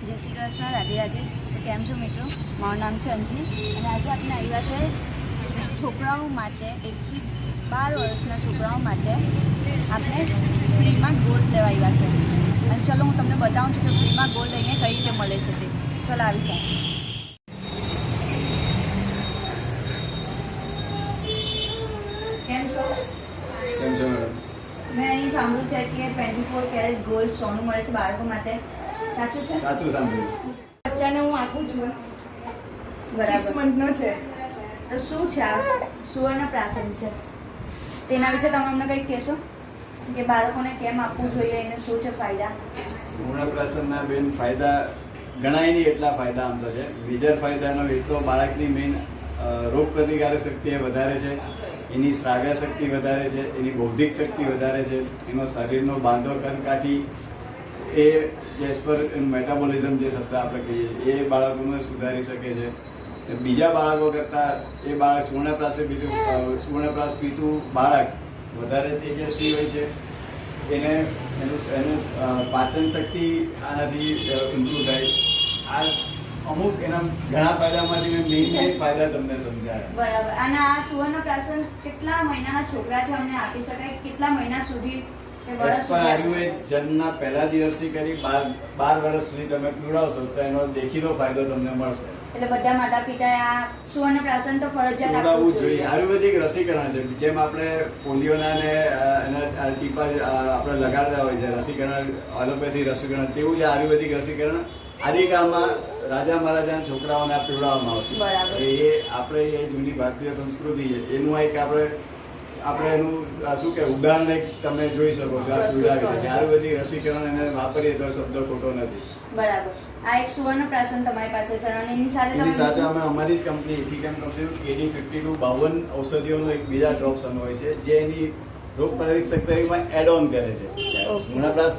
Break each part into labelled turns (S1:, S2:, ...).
S1: જય શ્રી કૃષ્ણ રાધે રાધે. કેમ છો મિત્રો? મારું નામ છે અંજલિ. અને આજે આપણે આવ્યા છે છોકરાઓ માટે એકથી બાર વર્ષના છોકરાઓ માટે આપણે ફ્રીમાં ગોલ્ડ લેવા આવ્યા છે. અને ચલો હું તમને બતાવું છું કે ફ્રીમાં ગોલ્ડ લઈને કઈ રીતે મળે છે તે. ચલો આવી જાય કેમ છો? મેં અહીં સાંભળ્યું છે કે ટ્વેન્ટી ફોર કેરેટ ગોલ્ડ સોનું મળે છે બાળકો માટે. સાચું છે?
S2: સાચું સાંભળ્યું
S3: બચ્ચાને હું આપું છું. સિક્સ મંથનો છે.
S1: તો શું છે આ? સુવર્ણ પ્રાસન છે. તેના વિશે તમે અમને કંઈક કહેશો? કે બાળકોને કેમ આપવું જોઈએ? એને શું છે ફાયદા?
S2: પૂર્ણપ્રાશનના બેન ફાયદા ગણાય નહીં એટલા ફાયદા આમ તો છે. મેજર ફાયદાનો એક તો બાળકની મેઇન રોગ પ્રતિકારક શક્તિ એ વધારે છે. એની શ્રાવ્ય શક્તિ વધારે છે. એની બૌદ્ધિક શક્તિ વધારે છે. એનો શરીરનો બાંધો કદકાઠી એ જેસ્પર મેટાબોલિઝમ જે શબ્દ આપણે કહીએ એ બાળકોને સુધારી શકે છે. બીજા બાળકો કરતાં એ બાળક સુવર્ણપ્રાસે અ, સુવર્ણપ્રાસ પીતું બાળક વધારે તેજસ્વી હોય છે. એને એનું એનું પાચન શક્તિ આનાથી ઇમ્પ્રૂવ થાય. આ અમુક એના ઘણા ફાયદામાંથી મેં મેઇન મેઇન ફાયદા તમને સમજાયા.
S1: બરાબર. અને આ સુવર્ણ પ્રાશન કેટલા મહિનાના છોકરાથી અમને આપી શકાય? કેટલા મહિના સુધી
S2: આયુર્વેદ જન્મના પહેલા દિવસથી કરી બાર બાર વર્ષ સુધી તમે પીવડાવશો તો એનો દેખીલો ફાયદો તમને મળશે.
S1: એટલે બધા માતા પિતાએ આ સુવર્ણ પ્રાશન તો ફરજિયાત
S2: પીવડાવવું
S1: આપવું
S2: જોઈએ. આયુર્વેદિક રસીકરણ છે. જેમ આપણે પોલિયોના ને એના ટીપા આપણે લગાડતા હોય છે રસીકરણ એલોપેથી રસીકરણ તેવું જ આયુર્વેદિક રસીકરણ આદિકાળમાં રાજા મહારાજાના છોકરાઓને પીવડાવવામાં આવતું. એ આપણે એ જૂની ભારતીય સંસ્કૃતિ છે. એનું એક આપણે આપણે એનું આ શું કે ઉદાહરણ એક તમે જોઈ શકો છો બધી આયુર્વેદિક રસીકરણ એને વાપરીએ તો શબ્દ ખોટો નથી.
S1: બરાબર. આ એક સુવર્ણ પ્રાશન તમારી પાસે છે અને એની સાથે
S2: એની સાથે અમે અમારી જ કંપની ઇથિકેમ કંપનીનું કેડી ફિફ્ટી ટુ બાવન ઔષધિઓનો એક બીજા ડ્રોપ્સ હોય છે જે એની રોગ પ્રતિકારક શક્તિમાં એડ ઓન કરે છે.
S1: Okay.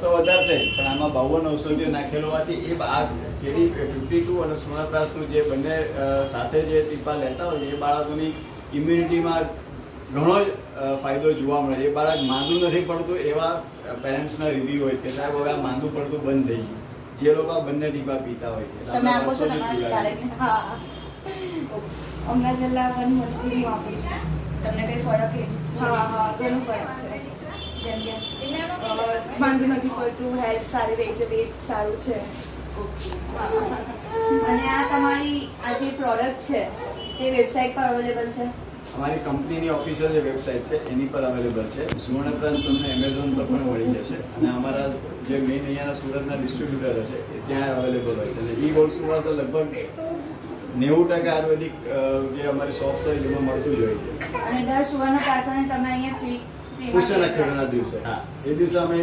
S2: તો વધારે છે પણ આમાં બાવન ઔષધિઓ નાખેલો હોવાથી એ આ કેડી ફિફ્ટી ટુ અને સુણાપ્રાસનું જે બંને સાથે જે ટીપા લેતા હોય છે એ બાળકોની ઇમ્યુનિટીમાં ઘણો જ ફાયદો જોવા મળે છે. એ બાળક માંદું નથી પડતું એવા પેરેન્ટ્સના રિવ્યુ હોય કે સાહેબ હવે આ માંદું પડતું બંધ થઈ ગયું. જે લોકો બંને ટીપા પીતા હોય છે.
S1: તમે આપો છો હા
S3: હમણાં છેલ્લા પણ મંથથી હું. છે છું.
S1: તમને કઈ ફરક એ
S3: હા હા જેનો ફરક છે.
S1: જેમ કે?
S3: માંદું નથી પડતું હેલ્થ સારી રહે છે વેટ સારું છે.
S1: અને આ તમારી આ જે પ્રોડક્ટ છે તે વેબસાઇટ પર અવેલેબલ છે?
S2: અમારી કંપનીની ઓફિશિયલ જે વેબસાઇટ છે એની પર અવેલેબલ છે. સુવર્ણપ્રાસ તમને એમેઝોન પર પણ મળી જશે. અને અમારા જે મેઇન અહીંયાના સુરતના ડિસ્ટ્રીબ્યુટર છે એ ત્યાં અવેલેબલ હોય છે. અને ઈ ગોલ્ડ તો લગભગ નેવું ટકા આયુર્વેદિક જે અમારી શોપ છે એમાં મળતું જ હોય છે.
S1: અને દર સુવર્ણ પ્રાસને તમે અહીંયા ફ્રી
S2: પુષ્ય નક્ષત્રના દિવસે. હા. એ દિવસે અમે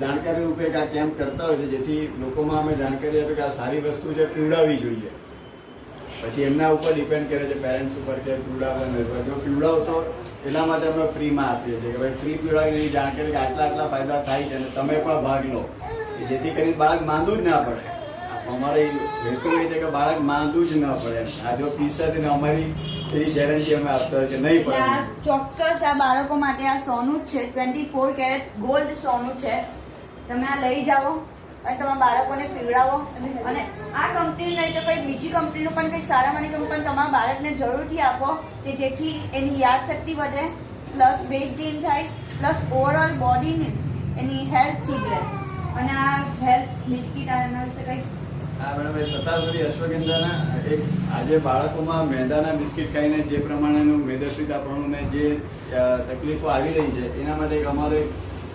S2: જાણકારી રૂપે આ કેમ્પ કરતા હોય છે જેથી લોકોમાં અમે જાણકારી આપે કે આ સારી વસ્તુ છે પીવડાવવી જોઈએ. પછી એમના ઉપર ડિપેન્ડ કરે છે પેરેન્ટ્સ ઉપર કે પીવડાવવા નહીં. જો પીવડાવશો એટલા માટે અમે ફ્રીમાં આપીએ છીએ કે ભાઈ ફ્રી પીવડાવીને એની જાણકારી કે આટલા આટલા ફાયદા થાય છે અને તમે પણ ભાગ લો. જેથી કરીને બાળક માંદું જ ના પડે. અમારે હેતુ એ છે કે બાળક માંદું જ ન પડે. આ જો પીસાથી ને અમારી એવી ગેરંટી અમે આપતા કે નહીં પડે.
S1: ચોક્કસ આ બાળકો માટે આ સોનું જ છે. ટ્વેન્ટી ફોર કેરેટ ગોલ્ડ સોનું છે. તમે આ લઈ જાઓ. અને તમારા બાળકોને પીવડાવો. અને આ કંપની નહીં તો કંઈ બીજી કંપનીનું પણ કંઈ સારામાંની કંપની પણ તમારા બાળકને જરૂરથી આપો કે જેથી એની યાદશક્તિ વધે પ્લસ વેઇટ ગેઇન થાય પ્લસ ઓવરઓલ બોડીની એની હેલ્થ સુધરે. અને આ હેલ્થ બિસ્કીટ આના વિશે કંઈ?
S2: હા, મેડમ, એ સતાસુરી અશ્વગંધાના, એક આજે બાળકોમાં મેંદાના બિસ્કિટ ખાઈને જે પ્રમાણેનું મેદસ્વીતાપણું ને જે તકલીફો આવી રહી છે, એના માટે એક અમારો એક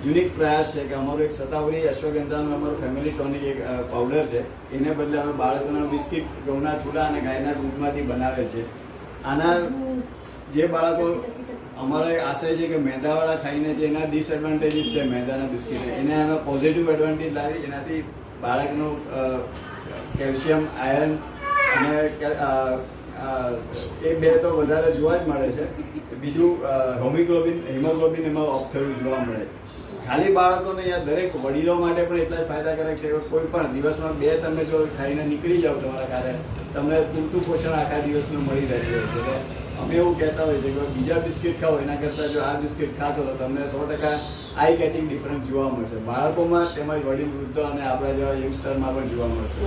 S2: યુનિક પ્રયાસ છે કે અમારું એક સતાવરી અશ્વગંધાનું અમારું ફેમિલી ટોનિક એક પાવડર છે. એને બદલે અમે બાળકોના બિસ્કિટ, ઘઉંના ચૂલા અને ગાયના દૂધમાંથી બનાવે છે. આના જે બાળકો, અમારો આશય છે કે મેંદાવાળા ખાઈને જે એના ડિસએડવાન્ટેજીસ છે મેંદાના બિસ્કિટ, એને આનો પોઝિટિવ એડવાન્ટેજ લાવી, એનાથી બાળકનું કેલ્શિયમ, આયરન અને એ બે તો વધારે જોવા જ મળે છે. બીજું હોમિગ્લોબિન, હિમોગ્લોબિન એમાં ઓફ થયું જોવા મળે. ખાલી બાળકોને યા દરેક વડીલો માટે પણ એટલા જ ફાયદાકારક છે કોઈ પણ દિવસમાં બે તમે જો ખાઈને નીકળી જાઓ તમારા કાર્ય તમને પૂરતું પોષણ આખા દિવસનું મળી રહે છે. એટલે અમે એવું કહેતા હોઈએ છીએ કે બીજા બિસ્કિટ ખાઓ, એના કરતાં જો આ બિસ્કિટ ખાશો તો તમને સો ટકા આઈ કેચિંગ ડિફરન્સ જોવા મળશે. બાળકોમાં તેમજ વડીલ વૃદ્ધો અને આપણા જેવા યંગસ્ટરમાં પણ જોવા મળશે.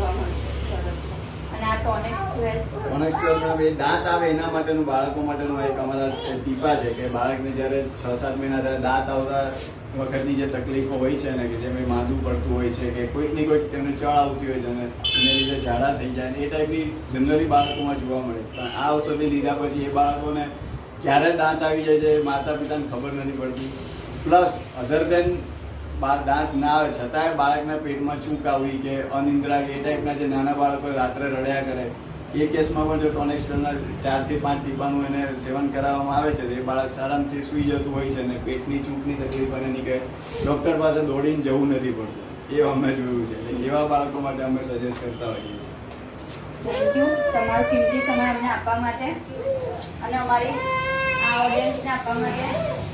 S1: મળશે
S2: કોનેક્સ્ટ્રોલના દાંત આવે, એના માટેનું, બાળકો માટેનું એક અમારા ટીપા છે કે બાળકને જ્યારે છ, સાત મહિના જ્યારે દાંત આવતા વખતની જે તકલીફો હોય છે ને, કે જે ભાઈ માંદું પડતું હોય છે કે કોઈક કોઈક તેમને ચળ આવતી હોય છે અને એને લીધે ઝાડા થઈ જાય એ ટાઈપની જનરલી બાળકોમાં જોવા મળે. પણ આ ઔષધિ લીધા પછી એ બાળકોને ક્યારે દાંત આવી જાય છે એ માતા પિતાને ખબર નથી પડતી. પ્લસ અધર દેન દાંત ના આવે, છતાંય બાળકના પેટમાં ચૂંક આવી કે અનિંદ્રા એ ટાઈપના જે નાના બાળકો રાત્રે રડ્યા કરે, એ કેસમાં પણ જો ટોનેક્સ્ટરના ચારથી પાંચ ટીપાનું એને સેવન કરાવવામાં આવે છે, તો એ બાળક આરામથી સૂઈ જતું હોય છે અને પેટની ચૂંટની તકલીફ અને નીકળે. ડૉક્ટર પાસે દોડીને જવું નથી પડતું. એ અમે જોયું છે. એટલે એવા બાળકો માટે અમે સજેસ્ટ કરતા હોઈએ
S1: થેન્ક યુ તમારો કિંમતી સમય અમને આપવા માટે અને અમારી આ ઓડિયન્સને આપવા માટે